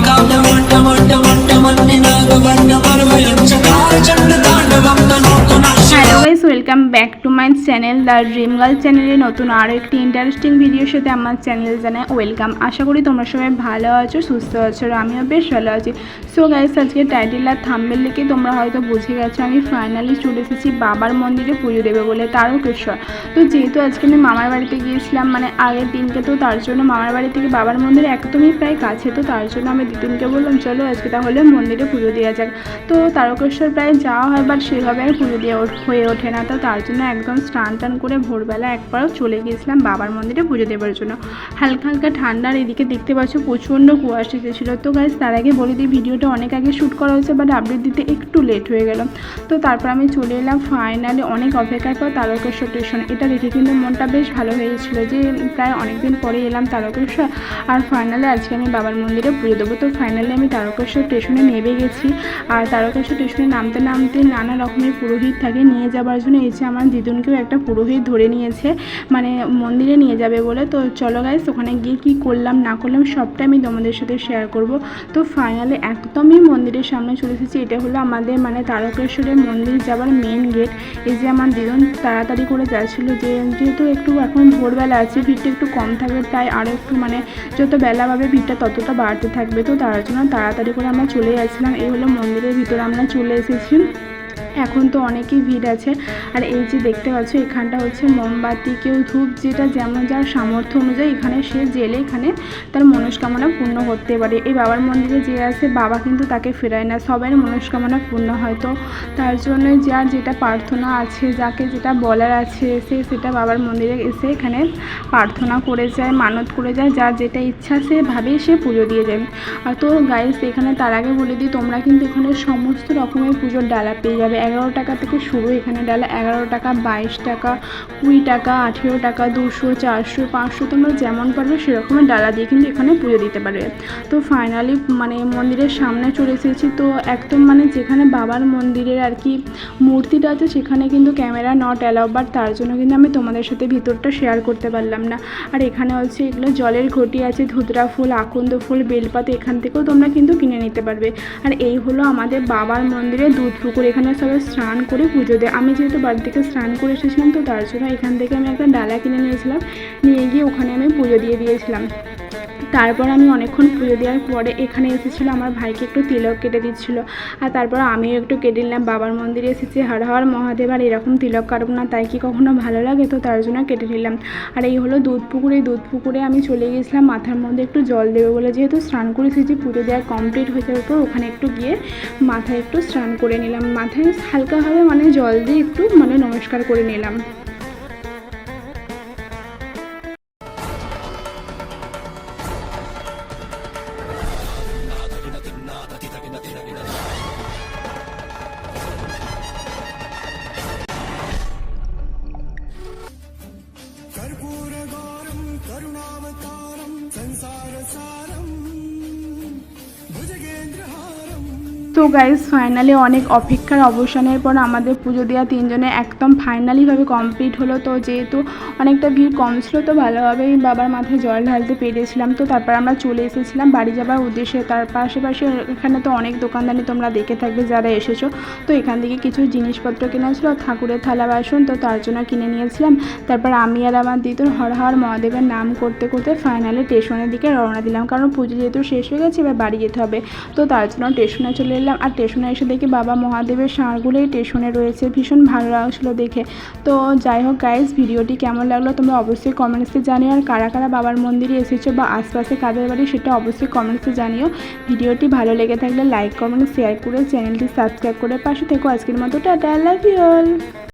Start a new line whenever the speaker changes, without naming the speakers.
కాలం వంట వంట back to my channel the dream girl চ্যানেলে নতুন আরও একটি ইন্টারেস্টিং ভিডিওর সাথে আমার চ্যানেল জানাই ওয়েলকাম আশা করি তোমরা সবাই ভালো আছো, সুস্থ আছো, আর আমিও বেশ ভালো আছি। সো গাইস আজকে টাইটেল আর থাম্বেল লিখে তোমরা হয়তো বুঝে গেছো, আমি ফাইনালি চলে এসেছি বাবার মন্দিরে পুজো দেবে বলে, তারকেশ্বর। তো যেহেতু আজকে আমি মামার বাড়িতে গিয়েছিলাম মানে আগের দিনকে তো তার জন্য মামার বাড়ি থেকে বাবার মন্দির একদমই প্রায় কাছে, তো তার জন্য আমি দিদিনকে বললাম, চলো আজকে তাহলে মন্দিরে পুজো দেওয়া যাক। তো তারকেশ্বর প্রায় যাওয়া হয় বাট সেভাবে আর পুজো দেওয়া হয়ে ওঠে না, তো তার জন্য একদম স্নান টান করে ভোরবেলা একবারও চলে গিয়েছিলাম বাবার মন্দিরে পুজো দেওয়ার জন্য। হালকা হালকা ঠান্ডার এদিকে দেখতে পাচ্ছ প্রচণ্ড কুয়াশা এসেছিল। তো গাইজ তার আগে বলে দিই, ভিডিওটা অনেক আগে শ্যুট করা হয়েছে বাট আপডেট দিতে একটু লেট হয়ে গেল। তো তারপর আমি চলে এলাম ফাইনালি অনেক অপেক্ষার পর তারকেশ্বর স্টেশন এটা দেখে কিন্তু মনটা বেশ ভালো হয়েছিল যে প্রায় অনেক দিন পরে এলাম তারকেশ্বর, আর ফাইনালি আজকে আমি বাবার মন্দিরে পুজো দেবো। তো ফাইনালি আমি তারকেশ্বর স্টেশনে নেমে গেছি। আর তারকেশ্বর স্টেশনে নামতে নামতে নানা রকমের পুরোহিত থাকে নিয়ে যাবার জন্য এই যে আমার দিদুনকেও একটা পুরোহিত ধরে নিয়েছে মানে মন্দিরে নিয়ে যাবে বলে। তো চলো গাইস ওখানে গিয়ে কী করলাম, না করলাম, সবটা আমি তোমাদের সাথে শেয়ার করব। তো ফাইনালি একদমই মন্দিরের সামনে চলে এসেছি। এটা হলো আমাদের মানে তারকেশ্বরের মন্দির যাওয়ার মেন গেট এই যে আমার দিদুন তাড়াতাড়ি করে যাচ্ছিল যে, যেহেতু একটু এখন ভোরবেলা আছে, ভিড়টা একটু কম থাকবে তাই আরও একটু মানে যত বেলা পাবে ভিড়টা ততটা বাড়তে থাকবে। তো তার জন্য তাড়াতাড়ি করে আমরা চলে যাচ্ছিলাম। এই হলো মন্দিরের ভিতরে আমরা চলে এসেছি। এখন তো অনেকই ভিড় আছে। আর এই যে দেখতে পাচ্ছ, এখানটা হচ্ছে মোমবাতি, কেউ ধূপ যেটা যেমন যার সামর্থ্য অনুযায়ী এখানে সে জেলে এখানে তার মনস্কামনা পূর্ণ করতে পারে। এই বাবার মন্দিরে যে আছে, বাবা কিন্তু তাকে ফেরায় না সবার মনস্কামনা পূর্ণ হয়। তো তার জন্য যার যেটা প্রার্থনা আছে, যাকে যেটা বলার আছে, সে সেটা বাবার মন্দিরে এসে এখানে প্রার্থনা করে যায়, মানত করে যায়, যার যেটা ইচ্ছা সে ভাবেই সে পুজো দিয়ে যায় আর তো গাইস এখানে তার আগে বলে দিই, তোমরা কিন্তু এখানে সমস্ত রকমের পুজোর ডালা পেয়ে যাবে। এগারো টাকা থেকে শুরু, এখানে ডালা এগারো টাকা, বাইশ টাকা, কুড়ি টাকা, আঠেরো টাকা, দুশো, চারশো, পাঁচশো, তোমরা যেমন পারবে সেরকমের ডালা দিয়ে কিন্তু এখানে পুজো দিতে পারবে। তো ফাইনালি মানে মন্দিরের সামনে চলে এসেছি, তো একদম মানে যেখানে বাবার মন্দিরের আর কি মূর্তিটা আছে, সেখানে কিন্তু ক্যামেরা নট অ্যালাউ বাট তার জন্য কিন্তু আমি তোমাদের সাথে ভিতরটা শেয়ার করতে পারলাম না। আর এখানে হচ্ছে এগুলো জলের ঘটি আছে, ধুতরা ফুল, আকন্দ ফুল, বেলপাতা, এখান থেকেও তোমরা কিন্তু কিনে নিতে পারবে। আর এই হলো আমাদের বাবার মন্দিরে দুধ পুকুর, এখানে সবাই স্নান করে পুজো দেয়। আমি যেহেতু বাড়ি থেকে স্নান করে এসেছিলাম, তো তার জন্য এখান থেকে আমি একটা ডালা কিনে নিয়েছিলাম। নিয়ে গিয়ে ওখানে আমি পুজো দিয়ে দিয়েছিলাম। তারপর আমি অনেকক্ষণ পুজো দেওয়ার পরে এখানে এসেছিল, আমার ভাইকে একটু তিলক কেটে দিচ্ছিল। আর তারপর আমিও একটু কেটে নিলাম, বাবার মন্দিরে এসেছি, হর হর মহাদেব, আর এরকম তিলক কাটবো না, তাই কি কখনো ভালো লাগে? তো তার জন্য কেটে নিলাম। আর এই হলো দুধ পুকুরে দুধ পুকুরে আমি চলে গেছিলাম মাথার মধ্যে একটু জল দেবে বলে যেহেতু স্নান করে এসেছি পুজো দেওয়া কমপ্লিট হয়ে যাওয়ার পর ওখানে একটু গিয়ে মাথায় একটু স্নান করে নিলাম। মাথায় হালকাভাবে মানে জল দিয়ে একটু মানে নমস্কার করে নিলাম।
సంసార సారం భుజగేంద్ర
তো গাইজ ফাইনালি অনেক অপেক্ষার অবসানের পর আমাদের পুজো দেওয়া তিনজনে একদম ফাইনালিভাবে কমপ্লিট হলো। তো যেহেতু অনেকটা ভিড় কম ছিল, তো ভালোভাবেই বাবার মাথায় জল ঢালতে পেরেছিলাম। তো তারপর আমরা চলে এসেছিলাম বাড়ি যাবার উদ্দেশ্যে। তার পাশাপাশি এখানে তো অনেক দোকানদানি তোমরা দেখে থাকবে যারা এসেছ। তো এখান থেকে কিছু জিনিসপত্র কেনা ছিল, ঠাকুরের থালা, বাসন, তো তার জন্য কিনে নিয়েছিলাম। তারপর আমি আর আমার দিদুর হর হর মহাদেবের নাম করতে করতে ফাইনালি স্টেশনের দিকে রওনা দিলাম। কারণ পুজো যেহেতু শেষ হয়ে গেছে, এবার বাড়ি যেতে হবে। তো তার জন্য স্টেশনে চলে এলাম আর স্টেশনে এসে দেখি বাবা মহাদেবের ষাঁড়গুলোই স্টেশনে রয়েছে। ভীষণ ভালো লাগছিল দেখে। তো যাই হোক গাইজ ভিডিওটি কেমন লাগল তোমরা অবশ্যই কমেন্টসে জানিও। আর কারা কারা বাবার মন্দিরে এসেছ বা আশপাশে কাদের বাড়ি, সেটা অবশ্যই কমেন্টসে জানিও। ভিডিওটি ভালো লেগে থাকলে লাইক কমেন্ট শেয়ার করে চ্যানেলটি সাবস্ক্রাইব করে পাশে থেকো। আজকের মতো টাটা লাভ ইউ অল